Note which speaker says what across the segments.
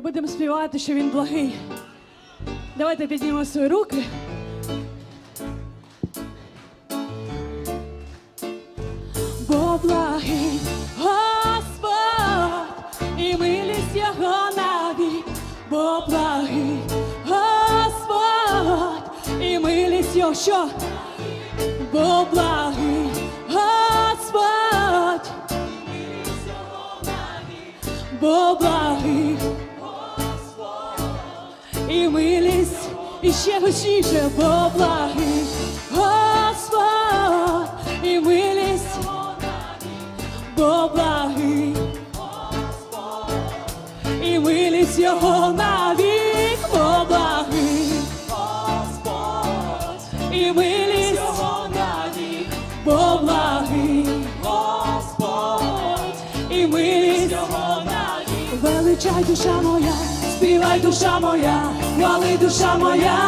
Speaker 1: І будемо співати, що він благий. Давайте піднімемо свої руки. Бо благий Господь і милість його навік, бо благий Господь і милість його що? Бо благий Господь, бо благий і милість, і ще гучніше, бо благий Господь і милість, бо благий і милість його навік, бо благий і милість його навік, бо благий і милість його навік. Величай душа моя, співай душа моя, хвали душа моя,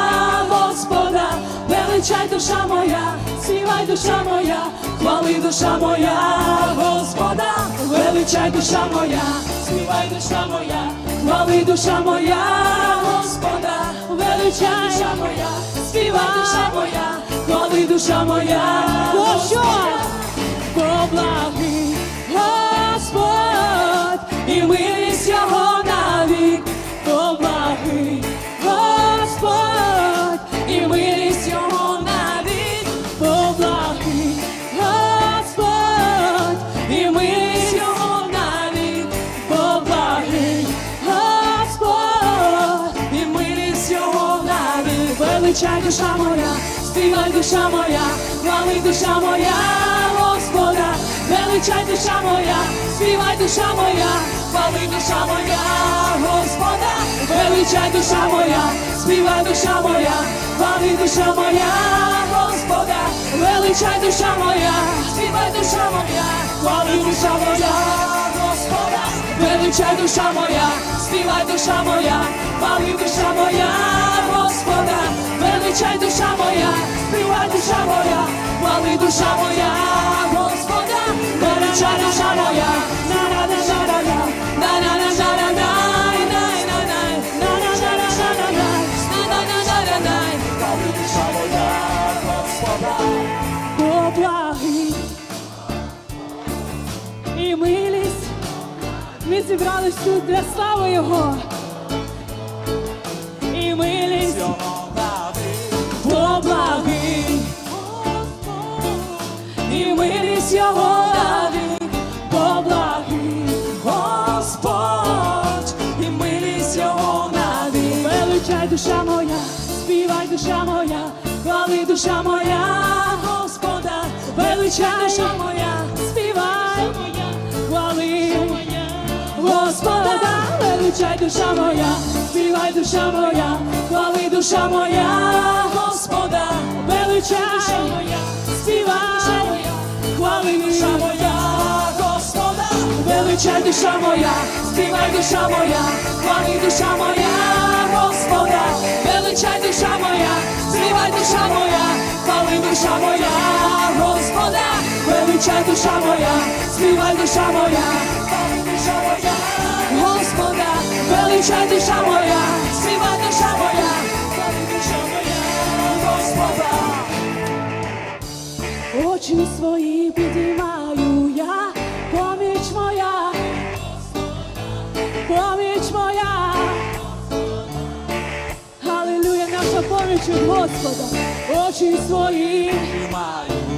Speaker 1: Господа, величай душа моя, співай душа моя, хвали душа моя, Господа, величай душа моя, співай душа моя, хвали душа моя, Господа, величай душа моя, співай душа моя, хвали душа моя, Бо що? Величай душа моя, співай душа моя, хвали душа моя, Господа, величай душа моя, співай душа моя, хвали душа моя, Господа, величай душа моя, співай душа моя, хвали душа моя, Господа, величай душа моя, співай душа моя, хвали душа моя, Господа, величай душа моя, співай душа моя, хвали душа моя, Господа, величай душа моя, співай душа моя, хвали душа моя, Господа, величай душа моя, на на жарана, на на жарана, най на на на душа моя, Господа, бо благий і милість. Ми зібрались тут для слави Його. І милість благий, і милість Його навік, бо благий, Господь, і милість Його навік. Величай душа моя, співай душа моя, хвали душа моя, Господа, величай душа моя, співай, хвали. Господа, величай душа моя, співай душа моя, хвали душа моя, Господа, величай душа моя, співай, хвали душа моя, Господа, величай душа моя, співай душа моя, хвали душа моя, Господа, величай душа моя, співай душа моя, хвали душа моя, Господа, величай душа моя, співай душа моя, хвали душа моя, Господа, величай душа моя, співай душа моя, душа моя, Господа. Очі свої підіймаю я, поміч моя, поміч моя. Алілуя, наша поміч від Господа, очі свої, поміч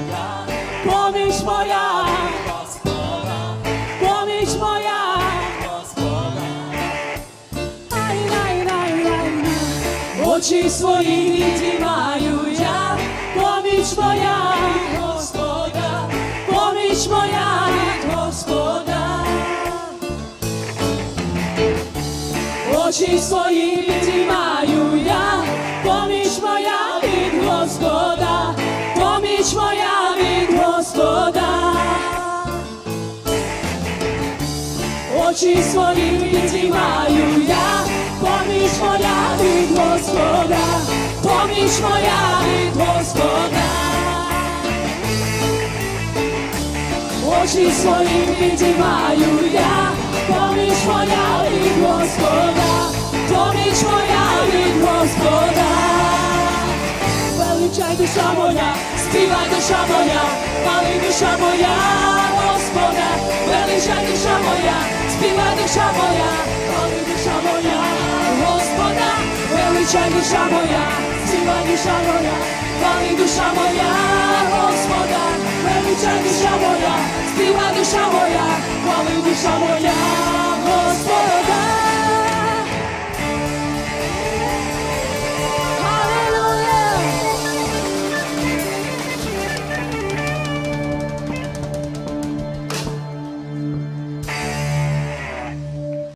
Speaker 1: Очі свої підіймаю я, поміч моя, Господа, поміч моя від Господа. Очі свої підіймаю я, поміч моя від Господа, поміч моя від Господа. Очі свої підіймаю я, поміч моя від Господа, поміч моя від Господа, очі свої підіймаю я, поміч моя від Господа, поміч моя від Господа, величай душа моя, співай душа моя, пали душа моя, Господа, величай душа моя, співай душа моя, пали душа моя. Господа, величай душа моя, ціла душа моя, хвали душа моя, Господа, величай душа моя, співа душа моя, хвали душа моя.